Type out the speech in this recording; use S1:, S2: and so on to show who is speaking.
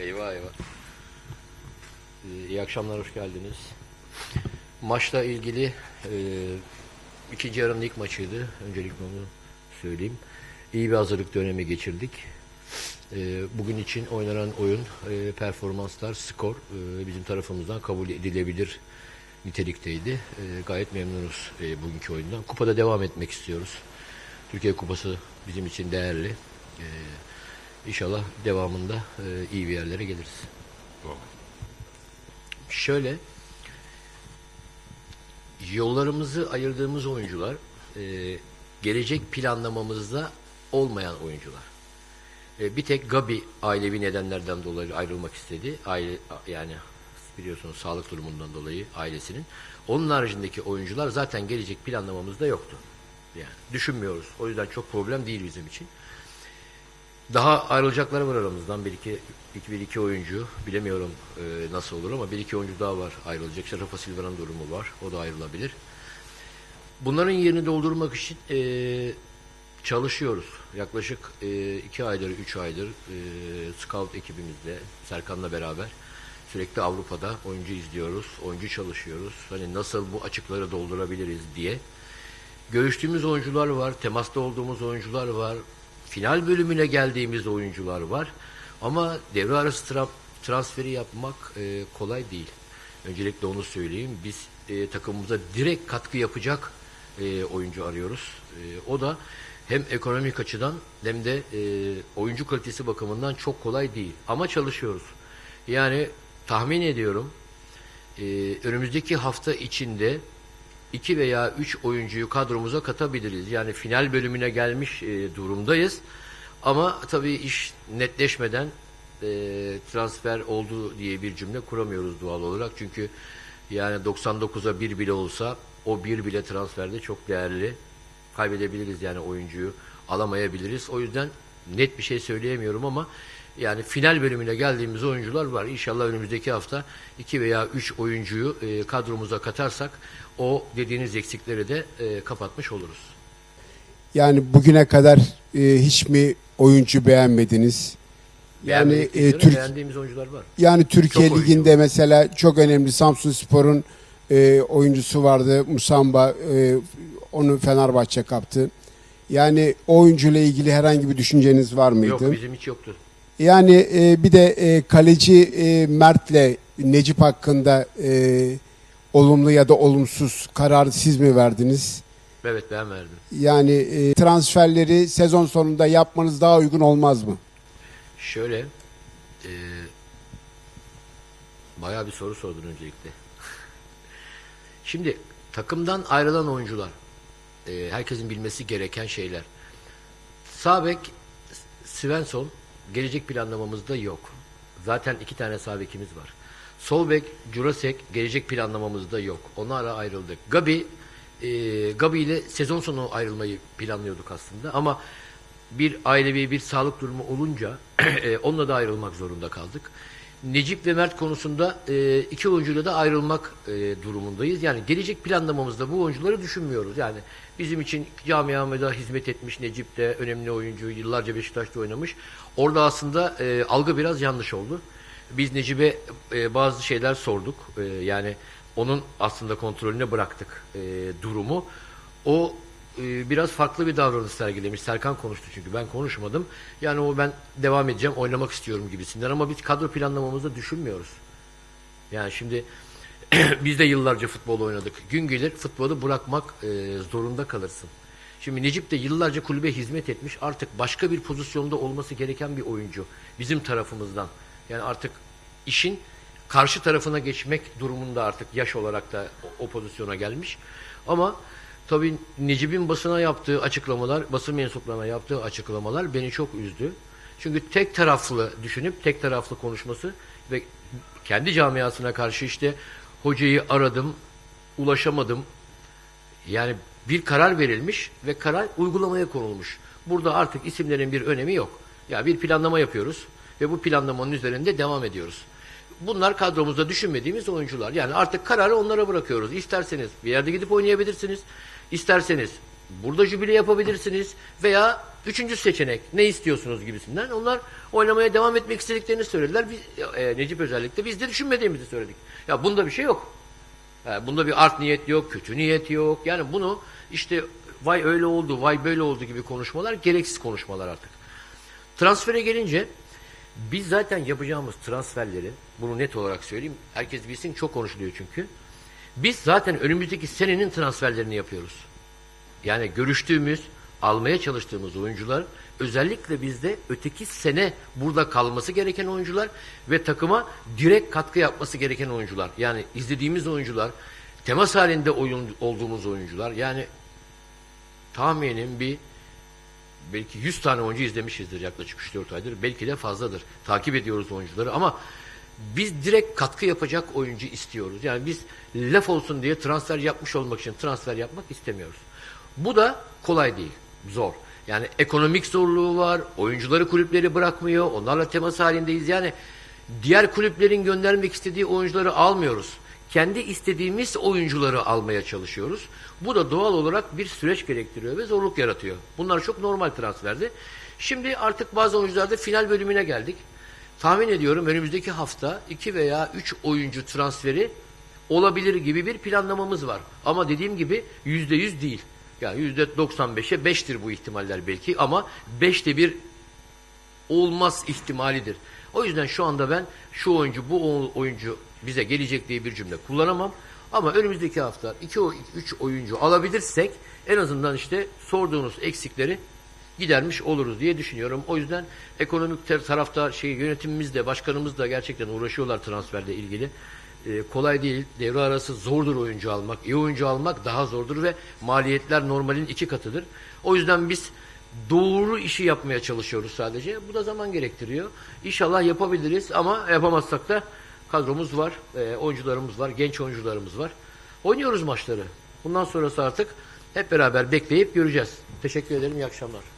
S1: Eyvah eyvah. Ee, iyi akşamlar, hoş geldiniz. Maçla ilgili e, ikinci yarının ilk maçıydı. Öncelikle onu söyleyeyim. İyi bir hazırlık dönemi geçirdik. E, bugün için oynanan oyun, e, performanslar, skor e, bizim tarafımızdan kabul edilebilir nitelikteydi. E, gayet memnunuz e, bugünkü oyundan. Kupada devam etmek istiyoruz. Türkiye Kupası bizim için değerli. E, İnşallah devamında e, iyi bir yerlere geliriz. Şöyle yollarımızı ayırdığımız oyuncular e, gelecek planlamamızda olmayan oyuncular. E, bir tek Gabi ailevi nedenlerden dolayı ayrılmak istedi. Aile yani biliyorsunuz sağlık durumundan dolayı ailesinin. Onun haricindeki oyuncular zaten gelecek planlamamızda yoktu. Yani düşünmüyoruz. O yüzden çok problem değil bizim için. Daha ayrılacakları var aramızdan. Bir iki, iki, bir iki oyuncu. Bilemiyorum e, nasıl olur ama bir iki oyuncu daha var ayrılacak. İşte Rafa Silva'nın durumu var. O da ayrılabilir. Bunların yerini doldurmak için e, çalışıyoruz. Yaklaşık e, iki aydır, üç aydır e, scout ekibimizle, Serkan'la beraber sürekli Avrupa'da oyuncu izliyoruz, oyuncu çalışıyoruz. Hani nasıl bu açıkları doldurabiliriz diye. Görüştüğümüz oyuncular var, temasta olduğumuz oyuncular var, final bölümüne geldiğimiz oyuncular var. Ama devre arası tra- transferi yapmak e, kolay değil. Öncelikle onu söyleyeyim. Biz e, takımımıza direkt katkı yapacak e, oyuncu arıyoruz. E, o da hem ekonomik açıdan hem de e, oyuncu kalitesi bakımından çok kolay değil. Ama çalışıyoruz. Yani tahmin ediyorum e, önümüzdeki hafta içinde iki veya üç oyuncuyu kadromuza katabiliriz. Yani final bölümüne gelmiş e, durumdayız. Ama tabii iş netleşmeden e, transfer oldu diye bir cümle kuramıyoruz doğal olarak. Çünkü yani 99'a bir bile olsa o bir bile transferde çok değerli. Kaybedebiliriz yani oyuncuyu alamayabiliriz. O yüzden net bir şey söyleyemiyorum ama yani final bölümüne geldiğimiz oyuncular var. İnşallah önümüzdeki hafta iki veya üç oyuncuyu e, kadromuza katarsak o dediğiniz eksikleri de e, kapatmış oluruz.
S2: Yani bugüne kadar e, hiç mi oyuncu beğenmediniz? Yani e, Türk
S1: beğendiğimiz oyuncular var.
S2: yani Türkiye
S1: Çok
S2: liginde
S1: var.
S2: mesela çok önemli Samsun Spor'un e, oyuncusu vardı Musamba e, onu Fenerbahçe kaptı. Yani oyuncuyla ilgili herhangi bir düşünceniz var mıydı?
S1: Yok bizim hiç yoktu.
S2: Yani e, bir de e, kaleci e, Mert'le Necip hakkında e, olumlu ya da olumsuz kararı siz mi verdiniz?
S1: Evet ben verdim.
S2: Yani e, transferleri sezon sonunda yapmanız daha uygun olmaz mı?
S1: Şöyle e, bayağı bir soru sordun öncelikle. Şimdi takımdan ayrılan oyuncular e, herkesin bilmesi gereken şeyler. Sabek Svensson gelecek planlamamızda yok. Zaten iki tane sağ bekimiz var. Sol bek Jurasek gelecek planlamamızda yok. Onlarla ayrıldık. Gabi e, Gabi ile sezon sonu ayrılmayı planlıyorduk aslında ama bir ailevi bir sağlık durumu olunca e, onunla da ayrılmak zorunda kaldık. Necip ve Mert konusunda e, iki oyuncuyla da ayrılmak e, durumundayız. Yani gelecek planlamamızda bu oyuncuları düşünmüyoruz. Yani bizim için camiamıza hizmet etmiş Necip de önemli oyuncu. Yıllarca Beşiktaş'ta oynamış. Orada aslında e, algı biraz yanlış oldu. Biz Necip'e e, bazı şeyler sorduk. E, yani onun aslında kontrolüne bıraktık e, durumu. O e, biraz farklı bir davranış sergilemiş. Serkan konuştu çünkü ben konuşmadım. Yani o ben devam edeceğim, oynamak istiyorum gibisinden ama biz kadro planlamamızda düşünmüyoruz. Yani şimdi biz de yıllarca futbol oynadık. Gün gelir futbolu bırakmak e, zorunda kalırsın. Şimdi Necip de yıllarca kulübe hizmet etmiş. Artık başka bir pozisyonda olması gereken bir oyuncu. Bizim tarafımızdan. Yani artık işin karşı tarafına geçmek durumunda artık yaş olarak da o, o pozisyona gelmiş. Ama tabii Necip'in basına yaptığı açıklamalar, basın mensuplarına yaptığı açıklamalar beni çok üzdü. Çünkü tek taraflı düşünüp tek taraflı konuşması ve kendi camiasına karşı işte hocayı aradım, ulaşamadım. Yani bir karar verilmiş ve karar uygulamaya konulmuş. Burada artık isimlerin bir önemi yok. Ya bir planlama yapıyoruz ve bu planlamanın üzerinde devam ediyoruz. Bunlar kadromuzda düşünmediğimiz oyuncular. Yani artık kararı onlara bırakıyoruz. İsterseniz bir yerde gidip oynayabilirsiniz. İsterseniz burada jübile yapabilirsiniz veya Üçüncü seçenek ne istiyorsunuz gibisinden. Onlar oynamaya devam etmek istediklerini söylediler. Biz, e, Necip özellikle biz de düşünmediğimizi söyledik. Ya bunda bir şey yok. Yani bunda bir art niyet yok, kötü niyet yok. Yani bunu işte vay öyle oldu, vay böyle oldu gibi konuşmalar gereksiz konuşmalar artık. Transfere gelince biz zaten yapacağımız transferleri, bunu net olarak söyleyeyim, herkes bilsin çok konuşuluyor çünkü. Biz zaten önümüzdeki senenin transferlerini yapıyoruz. Yani görüştüğümüz, almaya çalıştığımız oyuncular özellikle bizde öteki sene burada kalması gereken oyuncular ve takıma direkt katkı yapması gereken oyuncular. Yani izlediğimiz oyuncular, temas halinde oyun olduğumuz oyuncular. Yani tahminim bir belki 100 tane oyuncu izlemişizdir yaklaşık 3-4 aydır. Belki de fazladır. Takip ediyoruz oyuncuları ama biz direkt katkı yapacak oyuncu istiyoruz. Yani biz laf olsun diye transfer yapmış olmak için transfer yapmak istemiyoruz. Bu da kolay değil. Zor. Yani ekonomik zorluğu var. Oyuncuları kulüpleri bırakmıyor. Onlarla temas halindeyiz. Yani diğer kulüplerin göndermek istediği oyuncuları almıyoruz. Kendi istediğimiz oyuncuları almaya çalışıyoruz. Bu da doğal olarak bir süreç gerektiriyor ve zorluk yaratıyor. Bunlar çok normal transferdi. Şimdi artık bazı oyuncularda final bölümüne geldik. Tahmin ediyorum önümüzdeki hafta 2 veya 3 oyuncu transferi olabilir gibi bir planlamamız var. Ama dediğim gibi %100 değil. Yani %95'e 5'tir bu ihtimaller belki ama 5'te bir olmaz ihtimalidir. O yüzden şu anda ben şu oyuncu bu oyuncu bize gelecek diye bir cümle kullanamam. Ama önümüzdeki hafta 2 3 oyuncu alabilirsek en azından işte sorduğunuz eksikleri gidermiş oluruz diye düşünüyorum. O yüzden ekonomik tarafta şey yönetimimiz de başkanımız da gerçekten uğraşıyorlar transferle ilgili. Ee, kolay değil. Devre arası zordur oyuncu almak. İyi oyuncu almak daha zordur ve maliyetler normalin iki katıdır. O yüzden biz doğru işi yapmaya çalışıyoruz sadece. Bu da zaman gerektiriyor. İnşallah yapabiliriz ama yapamazsak da kadromuz var, e, oyuncularımız var, genç oyuncularımız var. Oynuyoruz maçları. Bundan sonrası artık hep beraber bekleyip göreceğiz. Teşekkür ederim. İyi akşamlar.